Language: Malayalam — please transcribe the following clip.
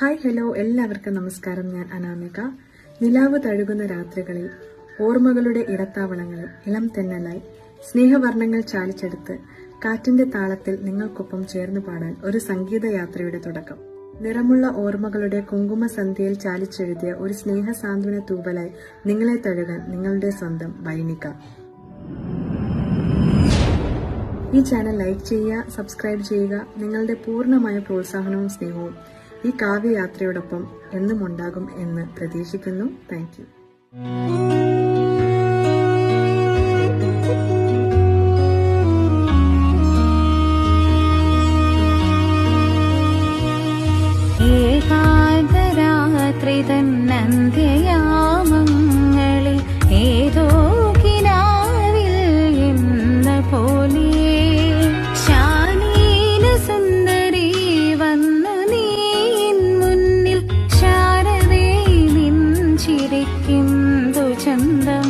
ഹായ് ഹലോ എല്ലാവർക്കും നമസ്കാരം. ഞാൻ അനാമിക. നിലാവ് തഴുകുന്ന രാത്രികളിൽ ഓർമ്മകളുടെ ഇടത്താവളങ്ങളിൽ ഇളം തെന്നലായി സ്നേഹവർണങ്ങൾ ചാലിച്ചെടുത്ത് കാറ്റിന്റെ താളത്തിൽ നിങ്ങൾക്കൊപ്പം ചേർന്ന് പാടാൻ ഒരു സംഗീതയാത്രയുടെ തുടക്കം. നിറമുള്ള ഓർമ്മകളുടെ കുങ്കുമ സന്ധ്യയിൽ ചാലിച്ചെഴുതിയ ഒരു സ്നേഹ സാന്ത്വന തൂവലായി നിങ്ങളെ തഴുകാൻ നിങ്ങളുടെ സ്വന്തം വൈനിക. ഈ ചാനൽ ലൈക്ക് ചെയ്യുക സബ്സ്ക്രൈബ് ചെയ്യുക. നിങ്ങളുടെ പൂർണമായ പ്രോത്സാഹനവും സ്നേഹവും ഈ കാവ്യയാത്രയോടൊപ്പം എന്നും ഉണ്ടാകും എന്ന് പ്രതീക്ഷിക്കുന്നു. താങ്ക് മുന്നിൽ ശാരദേ നിൻ ചിരിക്കുന്നതു ചന്തം